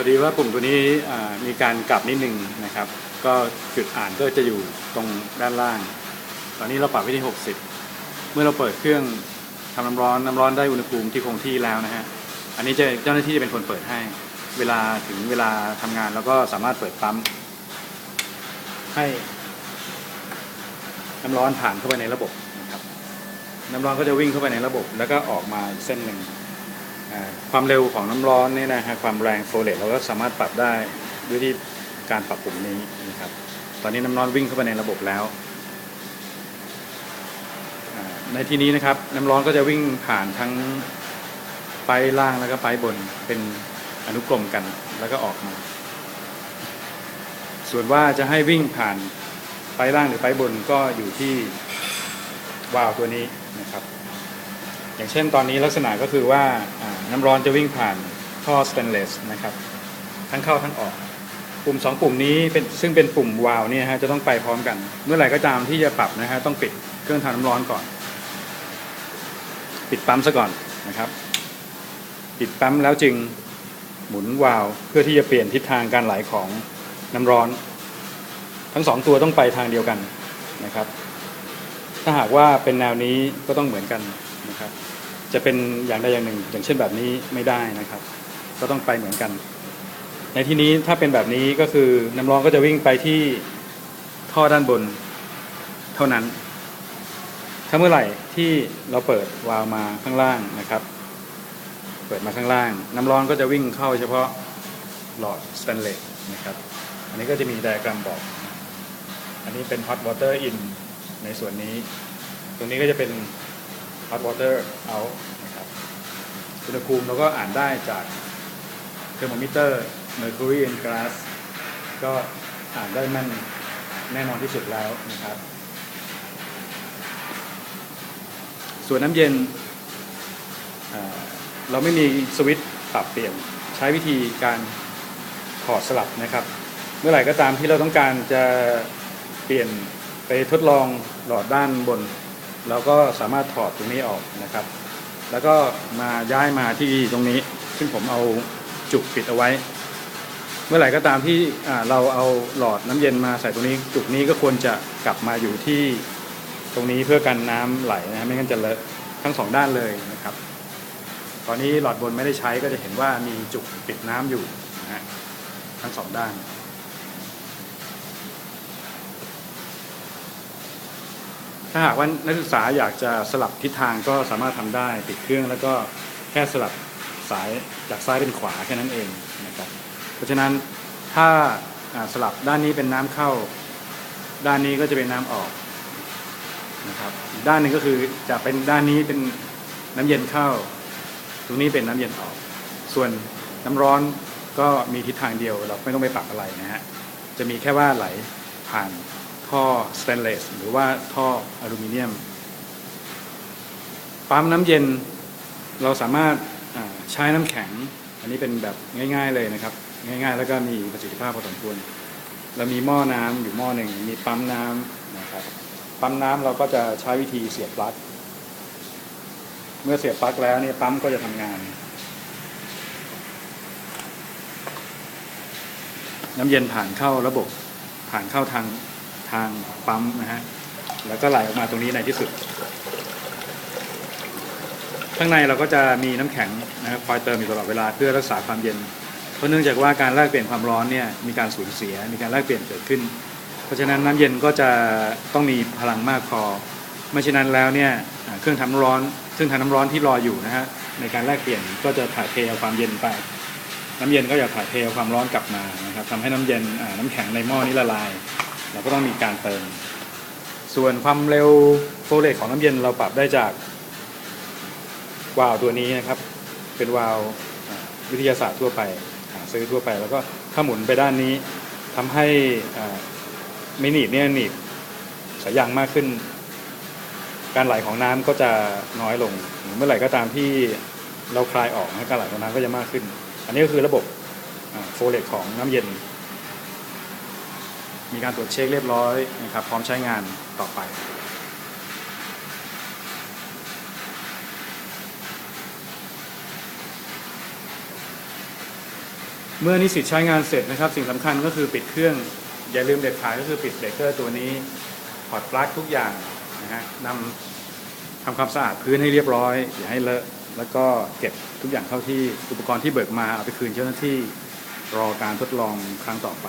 อดีว่าปุ่มตัวนี้มีการกลับนิดนึงนะครับ ก็จุดอ่านก็จะอยู่ตรงด้านล่าง ตอนนี้เราปรับไว้ที่ 60 เมื่อเราเปิดเครื่องทำน้ำร้อนน้ำร้อนได้อุณหภูมิที่คงที่แล้วนะฮะอันนี้จะเจ้าหน้าที่จะเป็นคนเปิดให้ เวลาถึงเวลาทำงานแล้วก็สามารถเปิดปั๊มให้น้ำร้อนผ่านเข้าไปในระบบนะครับน้ำร้อนก็จะวิ่งเข้าไปในระบบ แล้วก็ออกมาเส้นหนึ่ง ความเร็วของน้ำร้อนนี่นะฮะความแรงโฟเลตเราก็สามารถปรับได้ด้วยที่การปรับปุ่มนี้นะครับ ตอนนี้น้ำร้อนวิ่งเข้าไปในระบบแล้ว ในที่นี้นะครับน้ำร้อนก็จะวิ่งผ่านทั้งไปล่างแล้วก็ไปบนเป็นอนุกรมกันแล้วก็ออกมา ส่วนว่าจะให้วิ่งผ่านไปล่างหรือไปบนก็อยู่ที่วาล์วตัวนี้นะครับ อย่างเช่นตอนนี้ลักษณะก็คือว่าน้ำร้อนจะวิ่งผ่านท่อสเตนเลสนะครับทั้งเข้าทั้งออก ปุ่มสองปุ่มนี้เป็นซึ่งเป็นปุ่มวาล์วเนี่ยฮะจะต้องไปพร้อมกัน เมื่อไหร่ก็ตามที่จะปรับนะฮะต้องปิดเครื่องทำน้ำร้อนก่อน ปิดปั๊มซะก่อนนะครับ ปิดปั๊มแล้วจึงหมุนวาล์วเพื่อที่จะเปลี่ยนทิศทางการไหลของน้ำร้อน ทั้งสองตัวต้องไปทางเดียวกันนะครับ ถ้าหากว่าเป็นแนวนี้ก็ต้องเหมือนกันนะครับ จะเป็นอย่างใดอย่างหนึ่ง อย่างเช่นแบบนี้ไม่ได้นะครับ ก็ต้องไปเหมือนกัน ในที่นี้ถ้าเป็นแบบนี้ก็คือน้ำร้อนก็จะวิ่งไปที่ท่อด้านบนเท่านั้น ถ้าเมื่อไหร่ที่เราเปิดวาล์วมาข้างล่างนะครับ เปิดมาข้างล่าง น้ำร้อนก็จะวิ่งเข้าเฉพาะหลอดสแตนเลสนะครับ อันนี้ก็จะมีไดอะแกรมบอก อันนี้เป็น hot water in ในส่วนนี้ ตรงนี้ก็จะเป็น hot water out นะครับอุณหภูมิเราก็อ่านได้จากเทอร์โมมิเตอร์ mercury and glass ก็อ่านได้แม่นแน่นอนที่สุดแล้วนะครับ ส่วนน้ำเย็นเราไม่มีสวิตช์ปรับเปลี่ยนใช้วิธีการถอดสลับนะครับ เมื่อไหร่ก็ตามที่เราต้องการจะเปลี่ยนไปทดลองหลอดด้านบน เราก็สามารถถอดตรงนี้ออกนะครับ แล้วก็มาย้ายมาที่ตรงนี้ ซึ่งผมเอาจุกปิดเอาไว้ เมื่อไหร่ก็ตามที่เราเอาหลอดน้ำเย็นมาใส่ตรงนี้ จุกนี้ก็ควรจะกลับมาอยู่ที่ตรงนี้เพื่อกันน้ำไหลนะไม่งั้นจะเลอะทั้งสองด้านเลยนะครับ ตอนนี้หลอดบนไม่ได้ใช้ก็จะเห็นว่ามีจุกปิดน้ำอยู่นะฮะทั้งสองด้าน ถ้าหากว่านักศึกษาอยากจะสลับทิศทางก็สามารถทำได้ติดเครื่องแล้วก็แค่สลับสายจากซ้ายเป็นขวาแค่นั้นเองนะครับเพราะฉะนั้นถ้าสลับด้านนี้เป็นน้ำเข้า ด้านนี้ก็จะเป็นน้ำออกนะครับด้านหนึ่งก็คือจะเป็นด้านนี้เป็นน้ำเย็นเข้า ตรงนี้เป็นน้ำเย็นออก ส่วนน้ำร้อนก็มีทิศทางเดียวเราไม่ต้องไปปรับอะไรนะฮะจะมีแค่ว่าไหลผ่าน ท่อสแตนเลสหรือว่าท่ออลูมิเนียม ปั๊มน้ำเย็นเราสามารถใช้น้ำแข็ง อันนี้เป็นแบบง่าย ๆเลยนะครับ ง่าย ๆ แล้วก็มีประสิทธิภาพพอสมควรเรามีหม้อน้ำอยู่หม้อหนึ่งมีปั๊มน้ำนะครับปั๊มน้ำเราก็จะใช้วิธีเสียบปลั๊กเมื่อเสียบปลั๊กแล้วเนี่ยปั๊มก็จะทำงาน น้ำเย็นผ่านเข้าระบบผ่านเข้าทาง ทางปั๊มนะฮะแล้วก็ไหลออกมาตรงนี้ในที่สุด ข้างในเราก็จะมีน้ำแข็งนะครับคอยเติมอยู่ตลอดเวลาเพื่อรักษาความเย็น เพราะเนื่องจากว่าการแลกเปลี่ยนความร้อนเนี่ยมีการสูญเสียมีการแลกเปลี่ยนเกิดขึ้น เพราะฉะนั้นน้ำเย็นก็จะต้องมีพลังมากพอไม่เช่นนั้นแล้วเนี่ยเครื่องทำน้ำร้อนเครื่องทำน้ำร้อนที่รออยู่นะฮะในการแลกเปลี่ยนก็จะถ่ายเทเอาความเย็นไป น้ำเย็นก็จะถ่ายเทเอาความร้อนกลับมานะครับทำให้น้ำเย็นน้ำแข็งในหม้อนี้ละลาย เราก็ต้องมีการเติม ส่วนความเร็วโฟเลตของน้ำเย็นเราปรับได้จากวาล์วตัวนี้นะครับ เป็นวาล์ววิทยาศาสตร์ทั่วไปหาซื้อทั่วไป แล้วก็ถ้าหมุนไปด้านนี้ทำให้ไม่หนีบเนี่ยหนีบสายยางมากขึ้น การไหลของน้ำก็จะน้อยลง เมื่อไหร่ก็ตามที่เราคลายออกนะการไหลของน้ำก็จะมากขึ้น อันนี้ก็คือระบบโฟเลตของน้ำเย็น มีการตรวจเช็คเรียบร้อยนะครับพร้อมใช้งานต่อไป เมื่อนิสิตใช้งานเสร็จนะครับ สิ่งสำคัญก็คือปิดเครื่อง อย่าลืมเด็ดขาดก็คือปิดเบรกเกอร์ตัวนี้ถอดปลั๊กทุกอย่างนะฮะนำทำความสะอาดพื้นให้เรียบร้อย อย่าให้เลอะแล้วก็เก็บทุกอย่างเข้าที่อุปกรณ์ที่เบิกมาเอาไปคืนเจ้าหน้าที่รอการทดลองครั้งต่อไป